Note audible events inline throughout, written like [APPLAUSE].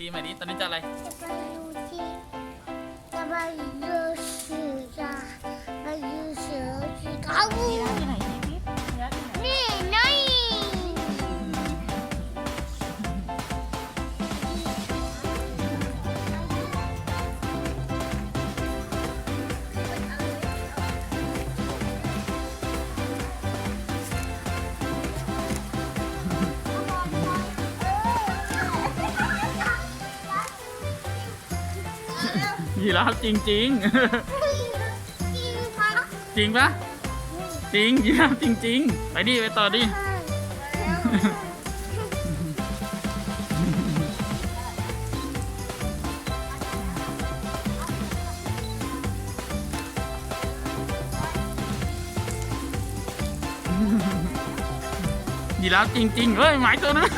ชี้มาดิตอนนี้จะอะไร จะไปดูที่จะไปดู ยีราฟจริงจริงจริงค่ะๆจริงปะจริงยีราฟจริงๆไปดิไปต่อดิยีราฟจริงๆเฮ้ยหมายตัวนึง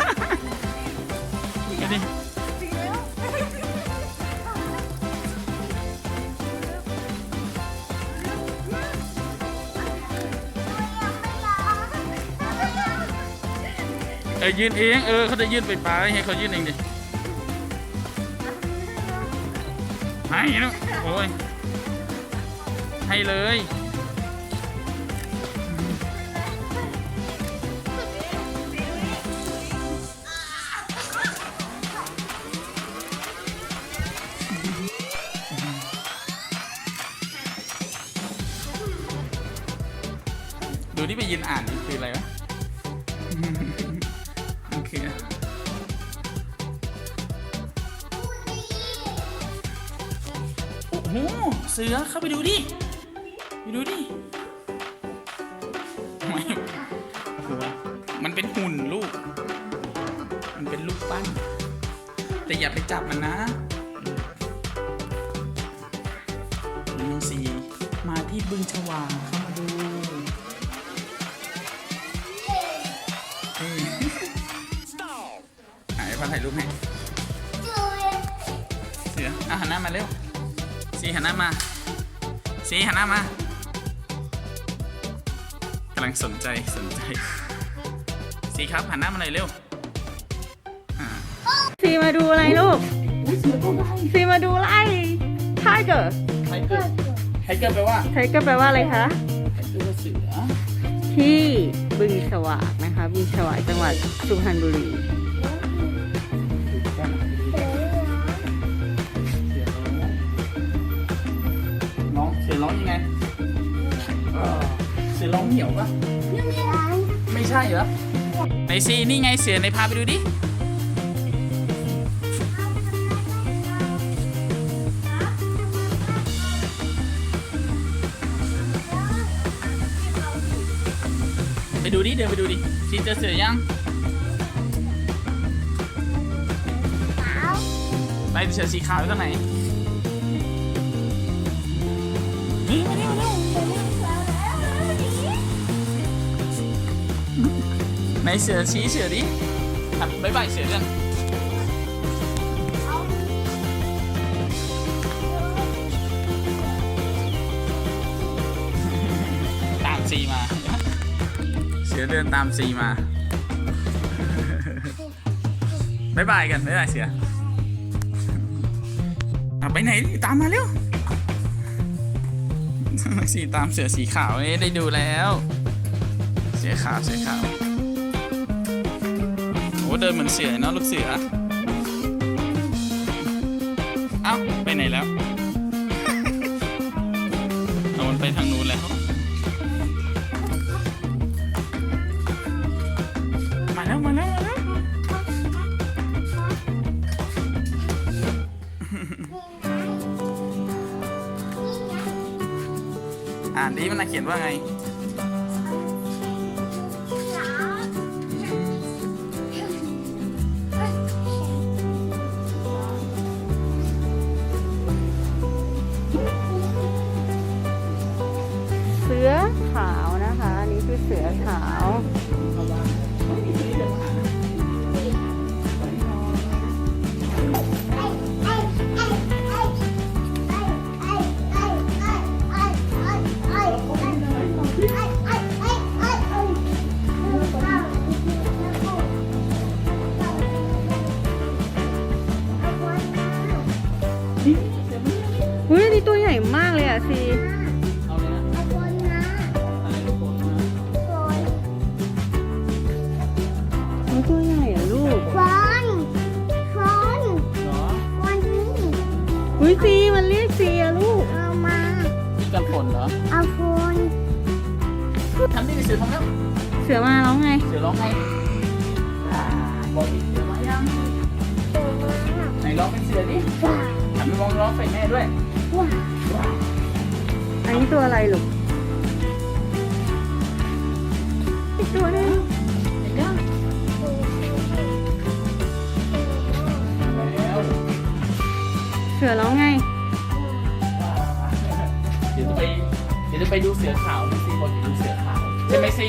เออยืนเองเออเขาจะยืนไปปลาให้เขายืนเองดิให้นะโอ้ยให้เลยดูที่ไปยืนอ่านคืออะไรวะ เสือเข้าไปดูดิไปดูดิไม่หัวมันเป็นหุ่นลูก มันเป็นลูกปั้น แต่อย่าไปจับมันนะนี่น้องสีมาที่บึงฉวางเข้ามาดูเอ้ยหายพาถ่ายรูปให้เสืออะหันหน้ามาเร็ว สีหันหน้ามาสีหันหน้ามากำลังสนใจสนใจสีครับหันหน้ามาหน่อยเร็วอ่าซีมาดูอะไรลูกซีมาดูอะไรไทเกอร์ไทเกอร์ไทเกอร์แปลว่าไทเกอร์แปลว่าอะไรคะไทเกอร์เสือที่บึงฉวากนะคะ บึงฉวากจังหวัดสุพรรณบุรี เสือร้องเหนียวปะไม่ใช่เหรอไหนซีนี่ไงเสือในพาไปดูดิไปดูดิเดินไปดูดิซีเจอเสือยังไปเสือสีขาวอยู่ตรงไหนนี่มาเร็วมาเร็ว ไหนเสือชี้เสือดิครับบ๊ายบายเสือกันตามซีมา เสือเดินตามซีมาบ๊ายบายกันบ๊ายบายเสือไปไหนตามมาเร็วสีตามเสือสีขาวนี่ได้ดูแล้ว เสือขาวเสือขาว โอ้เดินเหมือนเสือเนาะลูกเสือเอ้าไปไหนแล้วเอามันไปทางนู้นแล้วมาแล้วมาแล้วมาแล้วอ่านดิมันเขียนว่าไง ตัวใหญ่อะลูกคนคนเหรอคนนี้อุ้ยซีมันเรียกซีอะลูก เอามานี่กันฝนเหรอเอาคนทำได้เสือทำแล้วเสือมาแล้วไง เสือร้องไงอ่าบอกดิเสือมายังตัวมาไหนร้องเป็นเสือดิว้าหันไปมองร้องใส่แม่ด้วยว้าอันนี้ตัวอะไรลูกอีกตัวหนึง สือร้องไง เดี๋ยวจะไปเดี๋ยวจะไปดูเสือขาวนะซีบอกจะดูเสือขาวใช่ไหมซี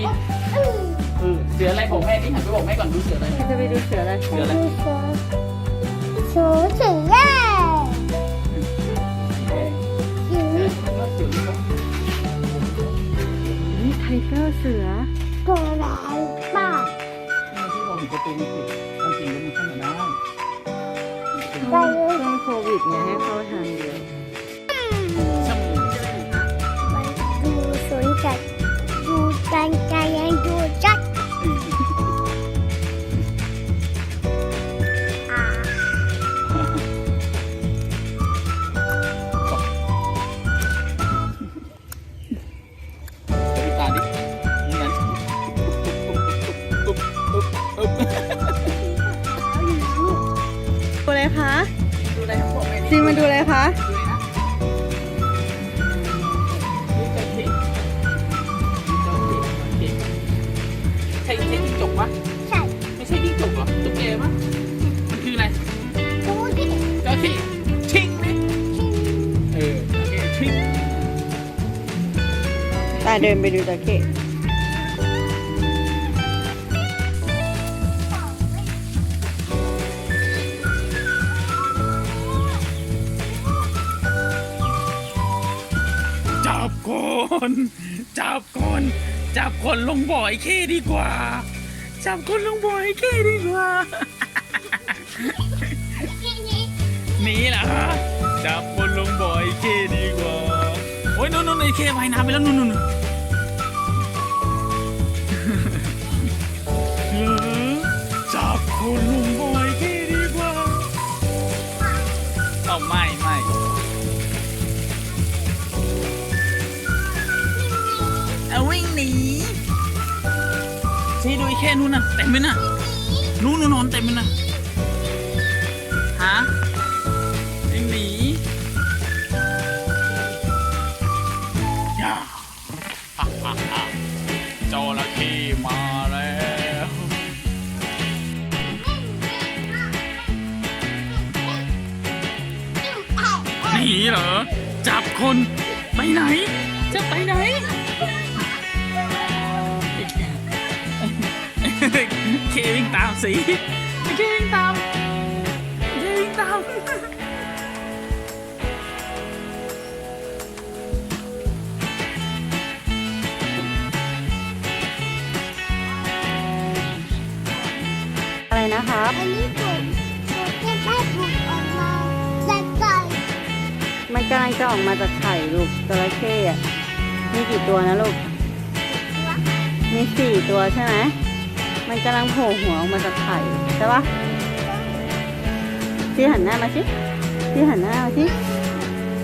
อืมเออเสืออะไรบอกแม่ดิหันไปบอกแม่ก่อนดูเสืออะไรจะไปดูเสืออะไรเสืออะไรดูเสือเสือเสือแย่เสือเสือเสือนี่ก็นี่ไทเกอร์เสือตัวอะไรบ้าที่ผมเห็นประตูมันปิดมันจริงแล้วมันเข้ามาได้ ไปเลยช่วงโควิดเนี่ยให้เข้าทางเดียวช่างไปดูสวนสัตว์ ครับบอกแม่ดิซีมาดูอะไรคะดูเลยนะดูเจ้าทิดูเจ้าทิทิใช่ใช่จิ้งจกปะใช่ไม่ใช่จิ้งจกเหรอตุ๊กแกปะมันคืออะไรดูดิเจ้าทิชิงดิเออโอเคชิง ตาเดินไปดูตะเข็บ จับคนจับคนจับคนลงบ่อยเคดีกว่า จับคนลงบ่อยเคดีกว่าหนีเหรอจับคนลงบ่อยเคดีกว่า โอ้ยนู่นนู่นไอ้เคว่ายน้ำไปแล้วนู่นนู่นหรอจับคนลง แค่นู่นน่ะเต็มเลยน่ะนู่นนู่นนอนเต็มเลยน่ะฮะวิ่งหนีย่าฮ่าฮ่าฮ่าจระเข้มาแล้วหนีเหรอ จับคนไปไหน จะไปไหน เควิ่งตามสิเควิ่งตามเควิ่งตามอะไรนะครับอันนี้ผมผมจะได้บุกออกมาแต่ไก่มันกำลังจะออกมาจากไข่ลูกจระเข้อะมีกี่ตัวนะลูก มีสี่ตัวใช่ไหม มันกำลังโผล่หัวออกมาจากไข่ใช่ปะซีหันหน้ามาสิซีหันหน้ามาสิ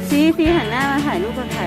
ซีซีหันหน้ามาถ่ายรูปกับไข่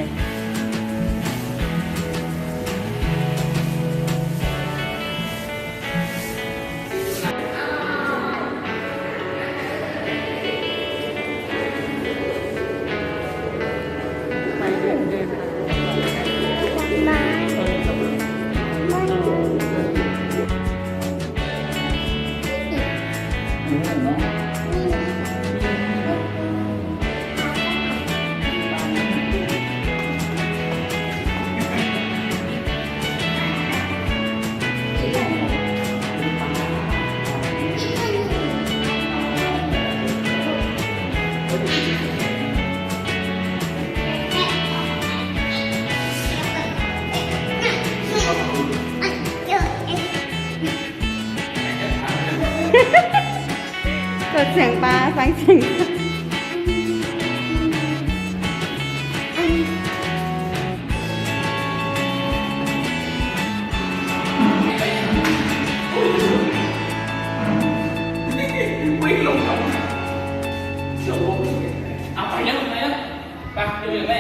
Thanks. [LAUGHS]